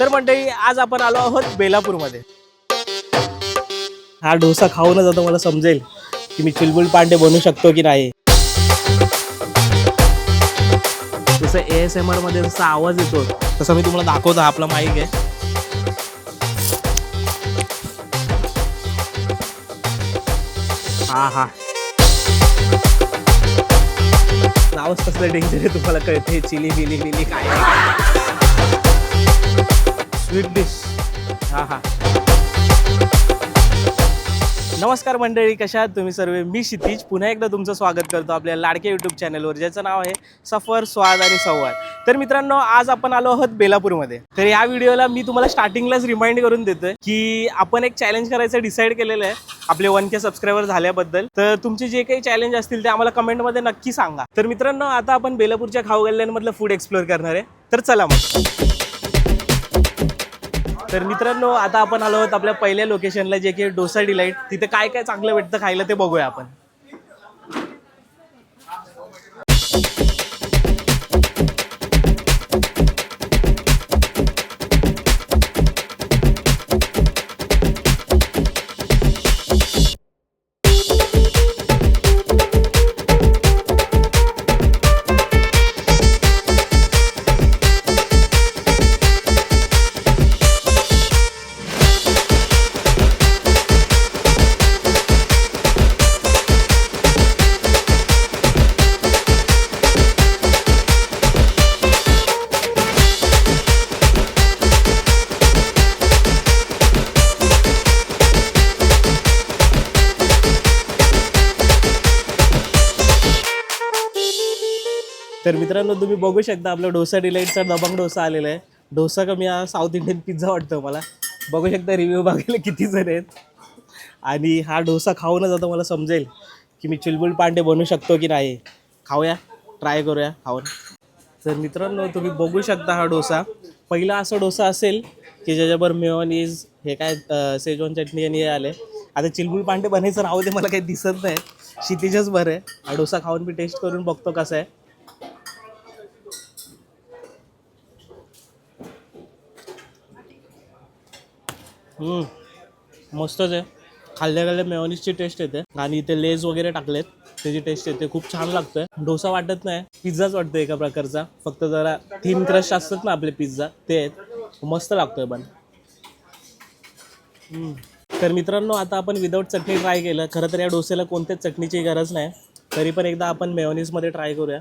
तर मंडळी आज आपण आलो आहोत बेलापूरमध्ये. हा डोसा खाऊनच आता मला समजेल की मी चिलबुल पांडे बनवू शकतो की नाही. जसं ए एस एम आरमध्ये जसा आवाज येतो तसं मी तुम्हाला दाखवतो हा आपला माईक आहे. हा हा. आवाज कसलं डेंजर आहे तुम्हाला कळते चिली बिली बिली काय? स्वीट डिश हा हा. नमस्कार मंडळी कशा आहात तुम्ही सर्व? मी क्षितिज. पुन्हा एकदा तुमचं स्वागत करतो आपल्या लाडक्या यूट्यूब चॅनलवर ज्याचं नाव आहे सफर स्वाद आणि संवाद. तर मित्रांनो आज आपण आलो आहोत बेलापूरमध्ये. तर या व्हिडिओला मी तुम्हाला स्टार्टिंगलाच रिमाइंड करून देतोय की आपण एक चॅलेंज करायचं डिसाईड केलेलं आहे आपले वन के सबस्क्रायबर झाल्याबद्दल. तर तुमचे जे काही चॅलेंज असतील ते आम्हाला कमेंटमध्ये नक्की सांगा. तर मित्रांनो आता आपण बेलापूरच्या खाऊ गल्ल्यांमधलं फूड एक्सप्लोअर करणार आहे. तर चला मग. तर मित्रांनो आता आपण आलो आहोत आपल्या पहिल्या लोकेशनला जे की डोसा डिलाईट तिथे काय काय चांगलं भेटतं खायला ते बघूया आपण. तर मित्रांनो तुम्ही बघू शकता आपला डोसा डिलाईटचा दबंग डोसा आलेला आहे. डोसा कमी हा साऊथ इंडियन पिझ्झा वाटतो मला. बघू शकता रिव्ह्यू बघायला किती जण आहेत. आणि हा डोसा खाऊनच आता मला समजेल की मी चिलबुल पांडे बनवू शकतो की नाही. खाऊया ट्राय करूया खाऊन. तर मित्रांनो तुम्ही बघू शकता हा डोसा. पहिला असा डोसा असेल की ज्याच्यावर मेयोनीज हे काय सेजवान चटणी आणि हे आले आता चिलबुल पांडे बनायचं राहू दे मला काही दिसत नाही. क्षितिजच बरं आहे. हा डोसा खाऊन मी टेस्ट करून बघतो कसं आहे. मस्तच आहे. खाल्ल्या खाल्ल्या मेयोनीजची टेस्ट येते. आणि इथे लेज वगैरे टाकलेत. त्याची टेस्ट येते. खूप छान लागतंय. डोसा वाटत नाही. पिझ्झाच वाटतो एका प्रकारचा. फक्त जरा थीन क्रश असतात ना आपले पिझ्झा ते आहेत. मस्त लागतोय पण. तर मित्रांनो आता आपण विदाऊट चटणी ट्राय केलं. खरं तर या डोसेला कोणत्याच चटणीची गरज नाही. तरी पण एकदा आपण मेयोनीजमध्ये ट्राय करूया.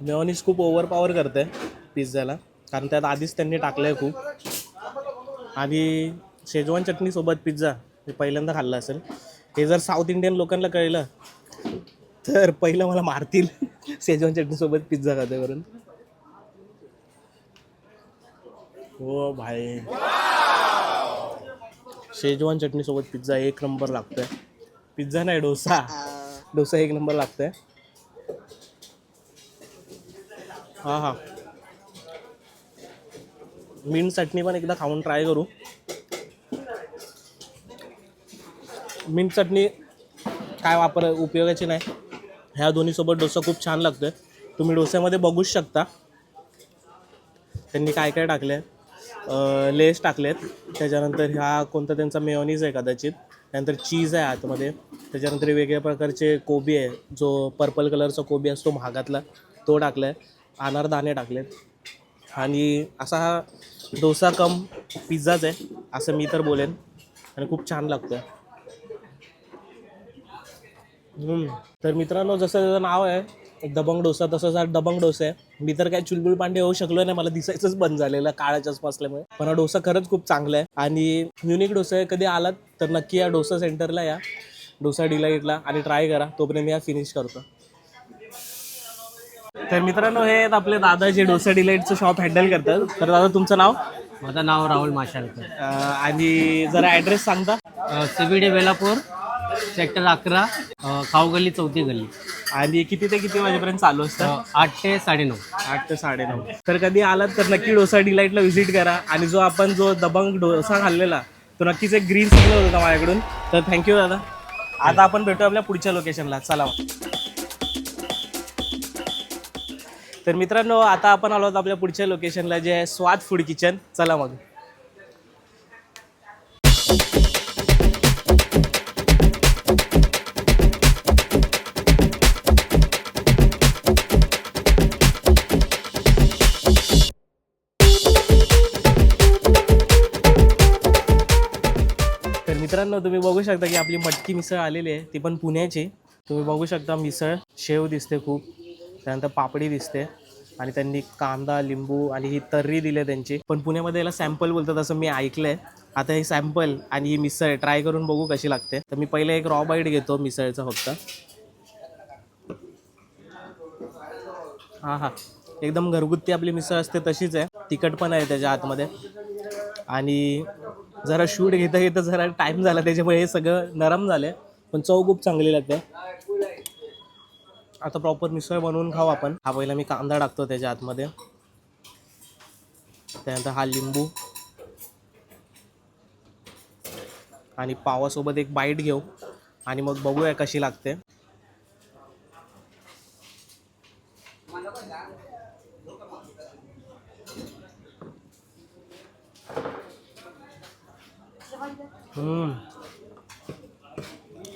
मेयोनीज खूप ओव्हर पॉवर करते पिझ्झाला. कारण त्यात आधीच त्यांनी टाकलं आहे खूप. आणि शेजवान चटणीसोबत पिझ्झा हे पहिल्यांदा खाल्लं असेल. हे जर साऊथ इंडियन लोकांना कळलं तर पहिलं मला मारतील. शेजवान चटणीसोबत पिझ्झा खाते करून हो भाई. शेजवान चटणीसोबत पिझ्झा एक नंबर लागतोय. पिझ्झा नाही डोसा. डोसा एक नंबर लागतोय. हां हां. मिंट चटणी पण एकदा खाऊन ट्राय करू. मिंट चटणी काय वापर उपयोगाची नाही. ह्या दोन्हीसोबत डोसा खूप छान लागतोय. तुम्ही डोस्यामध्ये बघूच शकता. त्यांनी काय काय टाकले लेस टाकलेत. त्याच्यानंतर ह्या कोणता त्यांचा मेयोनीज आहे कदाचित. त्यानंतर चीज आहे आतमध्ये. त्याच्यानंतर वेगवेगळ्या प्रकारचे कोबी आहे. जो पर्पल कलरचा कोबी असतो महागातला तो टाकला आहे अनारदाणे टाकलेत. आणि असा हा डोसा कम पिझ्झाच आहे असं मी तर बोलेन. आणि खूप छान लागतं आहे तर मित्रांनो जसं त्याचं नाव आहे एक दबंग डोसा तसंच हा दबंग डोसा आहे. मी तर काय चुलबुल पांडे होऊ शकलो नाही मला दिसायचंच बंद झालेलं काळा चष्मा असल्यामुळे. पण हा डोसा खरंच खूप चांगला आहे. आणि युनिक डोसा आहे कधी आलात तर नक्की या डोसा सेंटरला या. डोसा डिलाईटला आणि ट्राय करा तोपर्यंत मी या फिनिश करतो. तर मित्रांनो हे आहेत आपले दादा जे डोसा डिलाईटचं शॉप हँडल करतात. तर दादा तुमचं नाव? माझं नाव राहुल माशालकर. अं, आणि जरा ॲड्रेस सांगता? सीबीडी बेलापूर सेक्टर अकरा अ, खाऊ गल्ली चौथी गल्ली. आणि किती ते किती वाजेपर्यंत चालू असतं? आठ ते साडेनऊ. आठ ते साडेनऊ. तर कधी आलात तर नक्की डोसा डिलाईटला व्हिजिट करा. आणि जो आपण जो दबंग डोसा खाल्लेला तो नक्कीच एक ग्रीन सिग्नल होता माझ्याकडून. तर थँक्यू दादा. आता आपण भेटू आपल्या पुढच्या लोकेशनला चला तर मित्रांनो आता आपण आलो आहोत आपल्या पुढच्या लोकेशनला जे आहे स्वाद फूड किचन चला मग. तर मित्रांनो तुम्ही बघू शकता की आपली मटकी मिसळ आलेली आहे. ती पण पुण्याची. तुम्ही बघू शकता मिसळ. शेव दिसते खूप. त्यानंतर पापडी दिसते. आणि त्यांनी कांदा लिंबू आणि ही तर्री दिली त्यांची. पण पुण्यामध्ये याला सॅम्पल बोलतात असं मी ऐकलंय. आता हे सॅम्पल आणि ही मिसळ ट्राय करून बघू कशी लागते. तर मी पहिले एक रॉ बाईट घेतो मिसळचा फक्त. हां हां. एकदम घरगुती आपली मिसळ असते तशीच आहे. तिखट पण आहे त्याच्या आतमध्ये. आणि जरा शूट घेता घेता जरा टाईम झाला त्याच्यामुळे हे सगळं नरम झालं पण चव खूप चांगली लागते. आता प्रॉपर मिसळ बनवून खाऊ आपण. हा पहिला मी कांदा टाकतो त्याच्या आतमध्ये. त्यानंतर हा लिंबू. आणि पावासोबत एक बाईट घेऊ. आणि मग बघूया कशी लागते.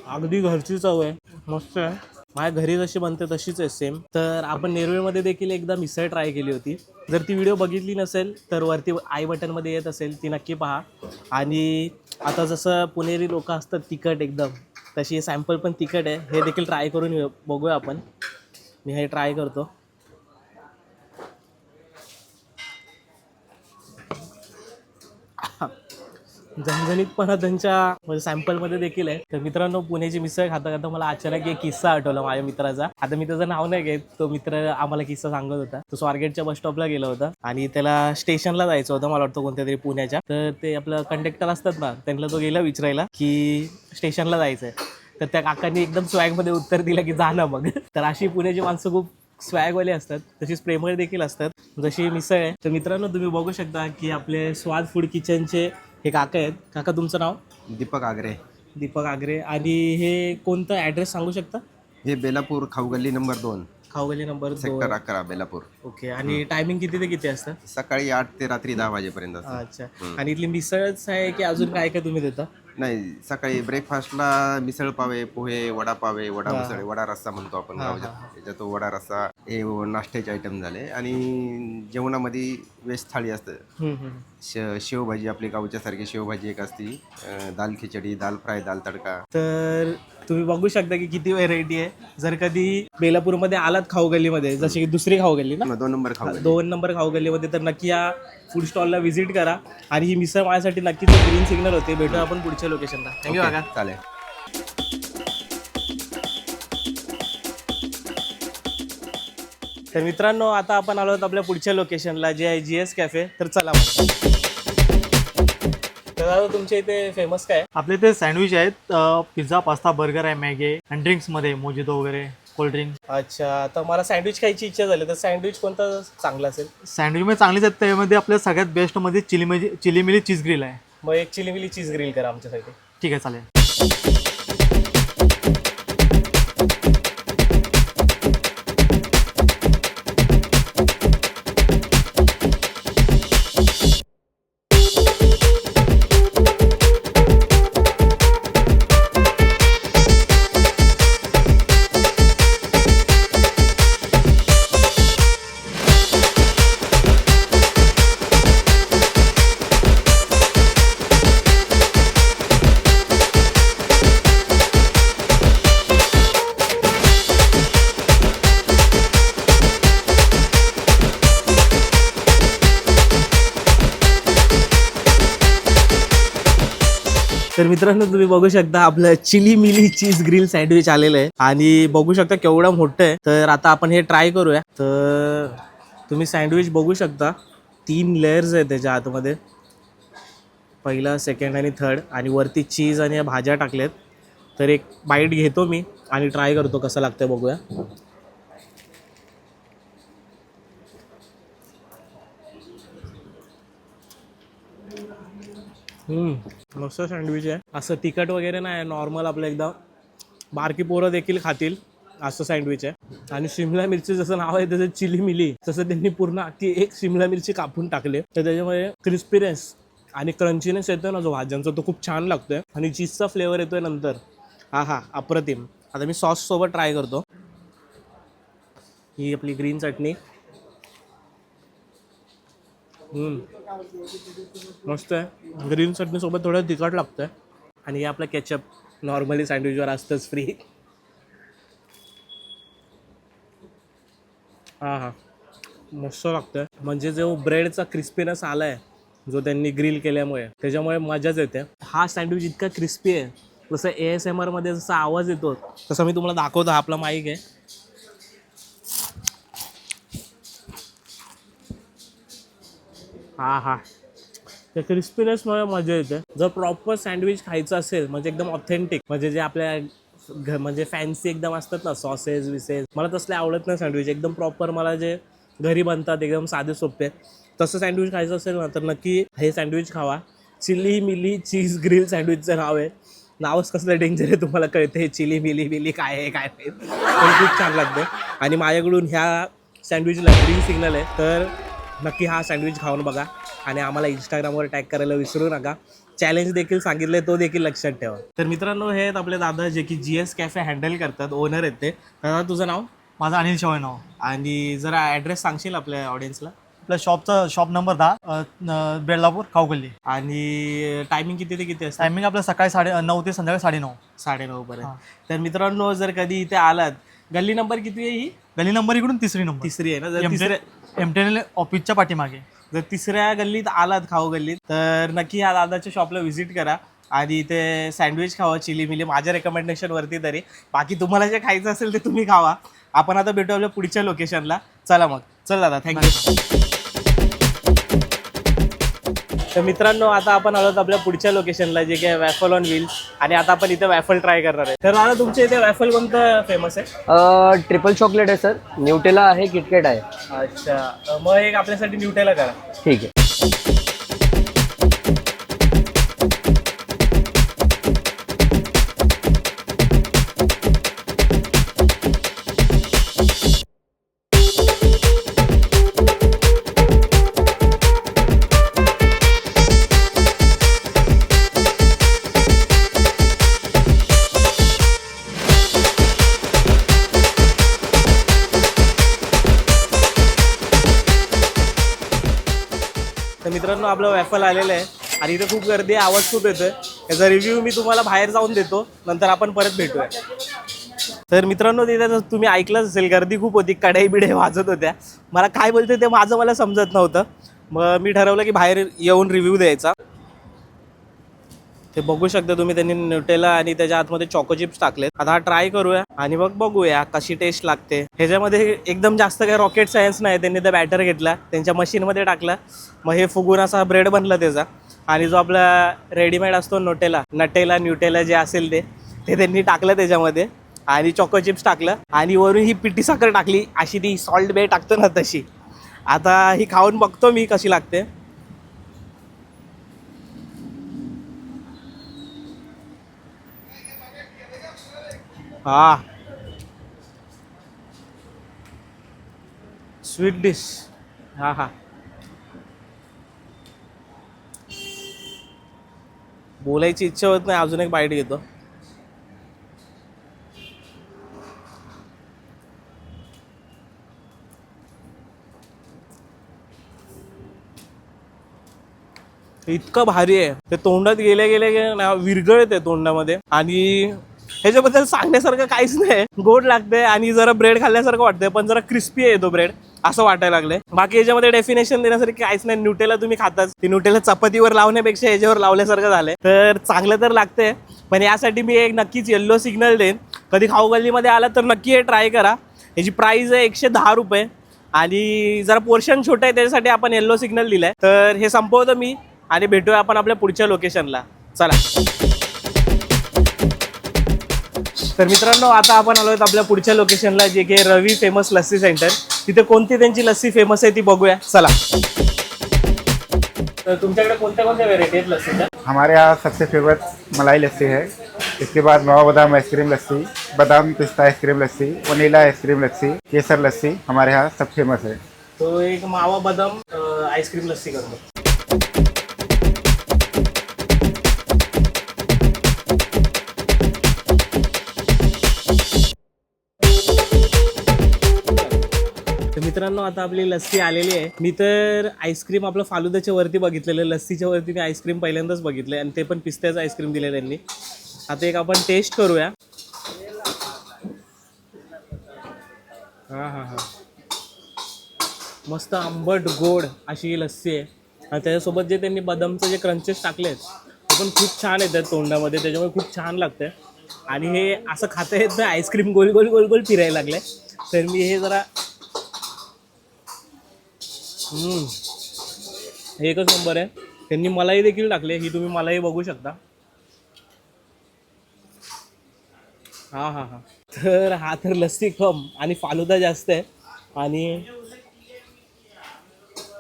अगदी घरची चव आहे. मस्त आहे. माझ्या घरी जशी बनते तशीच आहे सेम तर आपण नेरवेमध्ये देखील एकदा मिसळ ट्राय केली होती. जर ती व्हिडिओ बघितली नसेल तर वरती आय बटनमध्ये येत असेल ती नक्की पहा. आणि आता जसं पुणेरी लोक असतात तिखट एकदम तशी सॅम्पल पण तिखट आहे. हे देखील ट्राय करून बघूया आपण. मी हे ट्राय करतो. झणझणीतपणा त्यांच्या म्हणजे सॅम्पलमध्ये देखील आहे. तर मित्रांनो पुण्याची मिसळ खाता खाता मला अचानक एक किस्सा आठवला माझ्या मित्राचा. आता मी त्याचं नाव नाही घेत. तो मित्र आम्हाला किस्सा सांगत होता. तो स्वारगेटच्या बस स्टॉपला गेला होता. आणि त्याला स्टेशनला जायचं होतं मला वाटतं कोणत्या तरी पुण्याच्या. तर ते आपलं कंडक्टर असतात ना त्यांना तो गेला विचारायला की स्टेशनला जायचं आहे तर त्या काकांनी एकदम स्वॅगमध्ये उत्तर दिलं की जा ना मग. तर अशी पुण्याची माणसं खूप स्वॅगवाले असतात. तशीच प्रेमळ देखील असतात. जशी मिसळ आहे. तर मित्रांनो तुम्ही बघू शकता की आपले स्वाद फूड किचनचे हे काका आहेत. काका तुमचं नाव? दीपक आगरे. दीपक आगरे. आणि हे कोणतं ॲड्रेस सांगू शकता? हे बेलापूर खाऊगल्ली नंबर दोन. खाऊगली नंबर सेक्टर दोन अकरा बेलापूर. ओके आणि टायमिंग किती ते किती असतं? सकाळी आठ ते रात्री दहा वाजेपर्यंत असतं. अच्छा. आणि इथली मिसळच आहे की अजून काय काय तुम्ही देता? नाही सकाळी ब्रेकफास्टला मिसळ पावे पोहे वडा पावे वडा. मिसळ वडा रस्सा म्हणतो आपण त्याच्यात तो वडा रस्सा हे नाश्त्याचे आयटम झाले. आणि जेवणामध्ये वेज थाळी असतं. हम्म, हम्म. श शेवभाजी आपली गावच्या सारखी शेवभाजी एक असती. अं, दाल खिचडी दाल फ्राय दाल तडका. तर तुम्ही बघू शकता की किती व्हेरायटी आहे. जर कधी बेलापूरमध्ये आलात खाऊ गल्लीमध्ये जशी की दुसरी खाऊ गल्ली ना दोन नंबर खाऊ दोन नंबर खाऊ गल्लीमध्ये तर नक्की या फूड स्टॉलला व्हिजिट करा. आणि ही मिसळ माझ्यासाठी नक्कीच ग्रीन सिग्नल होते. भेटू आपण पुढच्या लोकेशनला थँक्यू काका. चालेल. तर मित्रांनो आता आपण आलो आहोत आपल्या पुढच्या लोकेशनला जे आहे जी एस कॅफे तर चला मग. तर दादा तुमच्या इथे फेमस काय? आहे? आपले ते सँडविच आहेत पिझ्झा पास्ता बर्गर आहे मॅगी आणि ड्रिंक्समध्ये मोजितो वगैरे कोल्ड्रिंक अच्छा तर मला सँडविच खायची इच्छा झाली तर सँडविच कोणतं चांगलं असेल? सँडविचमध्ये चांगलीच आहेत. त्यामध्ये आपल्या सगळ्यात बेस्टमध्ये chilli milli chilli milli cheese grill आहे. मग एक चिली मिली चीज ग्रिल करा आमच्यासाठी. ठीक आहे चालेल. तर मित्रांनो तुम्ही बघू शकता आपलं chilli milli cheese grill sandwich आलेलं आहे. आणि बघू शकता केवढं मोठं आहे. तर आता आपण हे ट्राय करूया. तर तुम्ही सँडविच बघू शकता. तीन लेयर्स आहेत त्याच्या आतमध्ये. पहिला सेकंड आणि थर्ड आणि वरती चीज आणि भाज्या टाकल्यात. तर एक बाईट घेतो मी आणि ट्राय करतो कसं लागतं बघूया. हम्म, मस्त सँडविच आहे. असं तिखट वगैरे नाही नॉर्मल आपलं एकदम बारकी पोरं देखील खातील असं सँडविच आहे. आणि शिमला मिरची जसं नाव आहे त्याचं चिली मिली तसं त्यांनी पूर्ण अख्खी एक शिमला मिरची कापून टाकली. तर त्याच्यामुळे क्रिस्पीनेस आणि क्रंचीनेस येतो ना जो भाज्यांचा तो खूप छान लागतोय. आणि चीजचा फ्लेवर येतोय नंतर. हा हा अप्रतिम. आता मी सॉस सोबत ट्राय करतो. ही आपली ग्रीन चटणी. मस्त आहे. ग्रीन चटणीसोबत थोडं तिखट लागतं आणि हे आपलं केचप नॉर्मली सँडविचवर असतंच फ्री हां हां. मस्त लागतं म्हणजे जो ब्रेडचा क्रिस्पीनेस आला आहे जो त्यांनी ग्रिल केल्यामुळे त्याच्यामुळे मजाच येते. हा सँडविच इतका क्रिस्पी आहे. जसं ए एस एम आरमध्ये जसा आवाज येतो तसं मी तुम्हाला दाखवतो. हा आपला माईक आहे. हा हा. त्या क्रिस्पीनेसमुळे मजा येते. जर प्रॉपर सँडविच खायचं असेल म्हणजे एकदम ऑथेंटिक म्हणजे जे आपल्या घ म्हणजे फॅन्सी एकदम असतात ना सॉसेस विसेस मला तसले आवडत नाही सँडविच एकदम प्रॉपर मला जे घरी बनतात एकदम साधे सोपे तसं सँडविच खायचं असेल ना तर नक्की हे सँडविच खावा. चिली मिली चीज ग्रिल सँडविचचं नाव आहे. नावच कसलं डेंजर आहे तुम्हाला कळते चिली मिली मिली काय आहे काय नाही. खूप छान लागतं. आणि माझ्याकडून ह्या सँडविचला ग्रीन सिग्नल आहे. तर नक्की हा सँडविच खाऊन बघा आणि आम्हाला इंस्टाग्रामवर टॅग करायला विसरू नका. चॅलेंज देखील सांगितले तो देखील लक्षात ठेवा. तर मित्रांनो हे आहेत आपले दादा जे की जी एस कॅफे हँडल करतात ओनर आहेत ते. दादा तुझं नाव? माझं अनिल शेवाय नाव. आणि जरा ॲड्रेस सांगशील आपल्या ऑडियन्सला आपल्या शॉपचा शॉप नंबर दहा बेलापूर खाऊगल्ली आणि टायमिंग किती ते किती असतं? टायमिंग आपलं सकाळी साडे नऊ ते संध्याकाळी साडेनऊ साडेनऊ पर्यंत. तर मित्रांनो जर कधी इथे आलात गल्ली नंबर किती आहे ही? गली नंबर इकडून तिसरी नंबर तिसरी आहे ना? जर तिसऱ्या एमटेनल ऑफिसच्या पाठीमागे. जर तिसऱ्या गल्लीत आलात खाऊ गल्लीत तर नक्की या दादाच्या शॉपला व्हिजिट करा. आणि इथे सँडविच खावा चिली मिली माझ्या रेकमेंडेशनवरती तरी. बाकी तुम्हाला जे खायचं असेल ते तुम्ही खावा. आपण आता भेटू आपल्या पुढच्या लोकेशनला चला मग. चल दादा थँक्यू तर मित्रांनो आता आपण आलो आपल्या पुढच्या लोकेशनला जे काय वॅफल ऑन व्हील्स आणि आता आपण इथे वॅफल ट्राय करणार आहे. तर दादा तुमच्या इथे वॅफल कोणतं फेमस आहे? ट्रिपल चॉकलेट आहे सर न्यूटेला आहे किटकेट आहे. अच्छा. मग एक आपल्यासाठी न्यूटेला करा. ठीक आहे. आपलं वॅफल आलेलं आहे. आणि इथं खूप गर्दी आहे आवाज खूप येतोय. याचा रिव्ह्यू मी तुम्हाला बाहेर जाऊन देतो. नंतर आपण परत भेटूया. तर मित्रांनो तिथे तुम्ही ऐकलंच असेल गर्दी खूप होती कडाई बिडाई वाजत होत्या. मला काय बोलते ते माझं मला समजत नव्हतं. मग मी ठरवलं की बाहेर येऊन रिव्ह्यू द्यायचा. ते बघू शकता तुम्ही त्यांनी न्यूटेला आणि त्याच्या आतमध्ये चॉको चिप्स टाकलेत. आता हा ट्राय करूया आणि मग बघूया कशी टेस्ट लागते. ह्याच्यामध्ये एकदम जास्त काही रॉकेट सायन्स नाही त्यांनी त्या बॅटर घेतला त्यांच्या मशीनमध्ये टाकला मग हे फुगून असा ब्रेड बनला त्याचा. आणि जो आपला रेडीमेड असतो नोटेला नटेला न्यूटेला जे असेल ते ते त्यांनी टाकलं त्याच्यामध्ये. आणि चॉको चिप्स टाकलं. आणि वरून ही पिठी साखर टाकली अशी ती सॉल्ट बे टाकतो ना तशी. आता ही खाऊन बघतो मी कशी लागते. हा. स्वीट डिश हा हा. बोलायची इच्छा होत नाही अजून एक बाईट घेतो. इतकं भारी आहे. ते तोंडात गेल्या गेले ना ना आहे तोंडामध्ये. आणि ह्याच्याबद्दल सांगण्यासारखं काहीच नाही. गोड लागते आणि जरा ब्रेड खाल्ल्यासारखं वाटतंय पण जरा क्रिस्पी आहे तो ब्रेड असं वाटायला लागलंय. बाकी याच्यामध्ये डेफिनेशन देण्यासारखी काहीच नाही. न्यूटेला तुम्ही खाताच. ती न्यूटेला चपातीवर लावण्यापेक्षा याच्यावर लावल्यासारखं झालंय. तर चांगलं तर लागतंय पण यासाठी मी एक नक्कीच येल्लो सिग्नल देईन. कधी खाऊ गल्लीमध्ये आला तर नक्की हे ट्राय करा. याची प्राईज आहे एकशे दहा रुपये. आणि जरा पोर्शन छोटं आहे त्याच्यासाठी आपण येल्लो सिग्नल दिलाय. तर हे संपवतो मी आणि भेटूया आपण आपल्या पुढच्या लोकेशनला चला. तर मित्रांनो आता आपण आलो आहोत आपल्या पुढच्या लोकेशनला जे की रवी फेमस लस्सी सेंटर तिथे कोणती त्यांची लस्सी फेमस आहे ती बघूया. चला. तर तुमच्याकडे कोणत्या कोणत्या व्हेरायटी आहेत लस्सीच्या हमारे यहाँ सबसे फेवरेट मलाई लस्सी है। इसके बाद मावा बादाम आइसक्रीम लस्सी बादाम पिस्ता ice cream lassi vanilla ice cream lassi केसर लस्सी हमारे यहाँ सब फेमस है। तो एक मावा बदाम अं, आईस्क्रीम लस्सी करतो तर मित्रांनो आता आपली लस्सी आलेली आहे. मी तर आईस्क्रीम आपलं फालुद्याच्या वरती बघितलेलं. लस्सीच्या वरती मी आईस्क्रीम पहिल्यांदाच बघितलं आणि ते पण पिस्त्याचं आईस्क्रीम दिलं त्यांनी. आता एक आपण टेस्ट करूया. हां हां हां. मस्त आंबट गोड अशी ही लस्सी आहे. आणि त्याच्यासोबत जे त्यांनी बदामचं जे क्रंचेस टाकले आहेत ते पण खूप छान येतात तोंडामध्ये. त्याच्यामुळे खूप छान लागतं आणि हे असं खाता येत नाही. आईस्क्रीम गोल गोल गोल गोल फिरायला लागले तर मी हे जरा एकच नंबर आहे. त्यांनी मलाही देखील टाकले. ही तुम्ही मलाही बघू शकता. हा हा हा. तर हा तर लस्सी कम आणि फालुदा जास्त आहे. आणि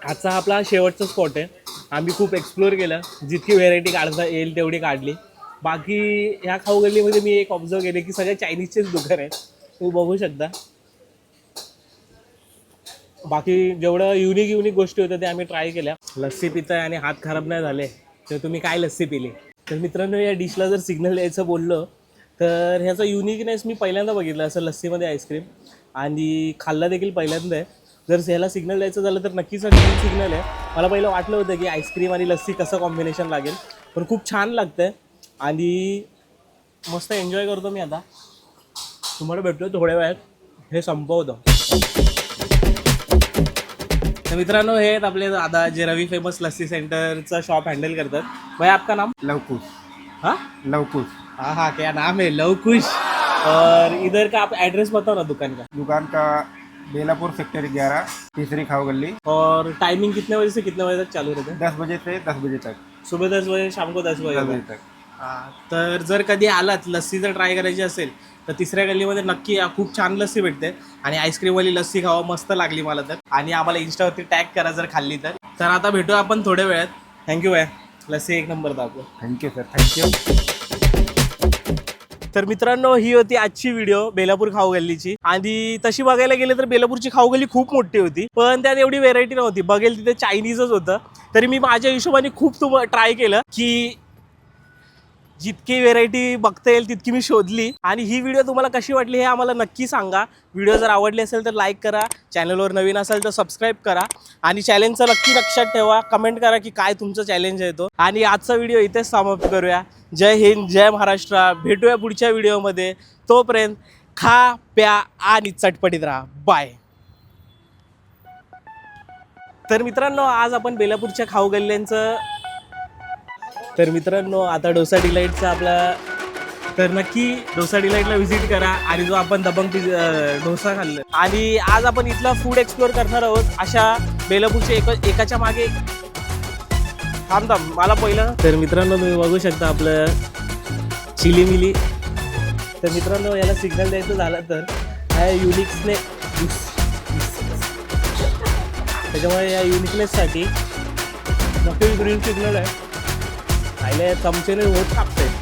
आजचा आपला शेवटचा स्पॉट आहे. आम्ही खूप एक्सप्लोअर केलं. जितकी व्हेरायटी काढता येईल तेवढी काढली. बाकी ह्या खाऊ गल्लीमध्ये मी एक ऑब्झर्व केले की सगळे चायनीजचेच दुकान आहेत. तुम्ही बघू शकता. बाकी जेवढं युनिक युनिक गोष्टी होत्या त्या आम्ही ट्राय केल्या. लस्सी पिताय आणि हात खराब नाही झाले तर तुम्ही काय लस्सी पिली? तर मित्रांनो या डिशला जर सिग्नल द्यायचं बोललं तर ह्याचा युनिकनेस मी पहिल्यांदा बघितलं असं लस्सीमध्ये आईस्क्रीम आणि खाल्ला देखील पहिल्यांदा आहे. जर ह्याला सिग्नल द्यायचं झालं तर नक्कीच सिग्नल आहे. मला पहिलं वाटलं होतं की आईस्क्रीम आणि लस्सी कसं कॉम्बिनेशन लागेल पण खूप छान लागतं आहे आणि मस्त एन्जॉय करतो मी आता. तुम्हाला भेटतो थोड्या वेळात. हे संपवतो. तर मित्रांनो हे आहेत आपले दादा जे रवी फेमस लस्सी सेंटरचा शॉप हँडल करतात. भाई आपका नाम? लवकुश. हाँ? लवकुश. हाँ हाँ क्या नाम है? लवकुश. और इधर का आप एड्रेस बताओ ना दुकान का? दुकान का बेलापुर सेक्टर ग्यारह तीसरी खाओ गली और टाइमिंग कितने बजे से कितने बजे तक चालू रहते हैं? दस बजे से दस बजे तक. सुबह दस बजे शाम को दस दस बजे बजे तक. हा, तर जर कधी आलात लस्सी जर ट्राय करायची असेल तर तिसऱ्या गल्लीमध्ये नक्की खूप छान लस्सी भेटते. आणि आईस्क्रीमवाली लस्सी खावा मस्त लागली मला तर. आणि आम्हाला इंस्टावरती टॅग करा जर खाल्ली तर. तर आता भेटू आपण थोड्या वेळात. थँक्यू बाय लस्सी एक नंबर दाखव. Thank you sir thank you तर मित्रांनो ही होती आजची व्हिडिओ बेलापूर खाऊ गल्लीची. आणि तशी बघायला गेले तर बेलापूरची खाऊ गल्ली खूप मोठी होती. पण त्यात एवढी व्हेरायटी नव्हती. बघेल तिथे चायनीजच होतं. तरी मी माझ्या हिशोबाने खूप तुम ट्राय केलं की जितकी व्हेरायटी बघता येईल तितकी मी शोधली. आणि ही व्हिडिओ तुम्हाला कशी वाटली हे आम्हाला नक्की सांगा. व्हिडिओ जर आवडली असेल तर लाईक करा. चॅनलवर नवीन असेल तर सबस्क्राईब करा. आणि चॅलेंजचं नक्की लक्षात ठेवा. कमेंट करा की काय तुमचं चॅलेंज आहे तो. आणि आजचा व्हिडिओ इथेच समाप्त करूया. जय हिंद जय महाराष्ट्र. भेटूया पुढच्या व्हिडिओमध्ये तोपर्यंत खा प्या आणि चटपटीत राहा. बाय तर मित्रांनो आज आपण बेलापूरच्या खाऊ गल्ल्यांचं तर मित्रांनो आता डोसा डिलाईटचा आपला तर नक्की डोसा डिलाईटला व्हिजिट करा आणि जो आपण दबंग पिझ- डोसा खाल्लं. आणि आज आपण इथला फूड एक्सप्लोअर करणार आहोत. अशा बेलापूरच्या एक एकाच्या मागे थांब थांब मला पहिलं तर मित्रांनो तुम्ही बघू शकता आपलं चिली मिली. तर मित्रांनो याला सिग्नल द्यायचं झालं तर ह्या युनिक्सने त्याच्यामुळे या युनिकनेससाठी नक्की ग्रीन सिग्नल आहे. आयले चमचेने होत टाकते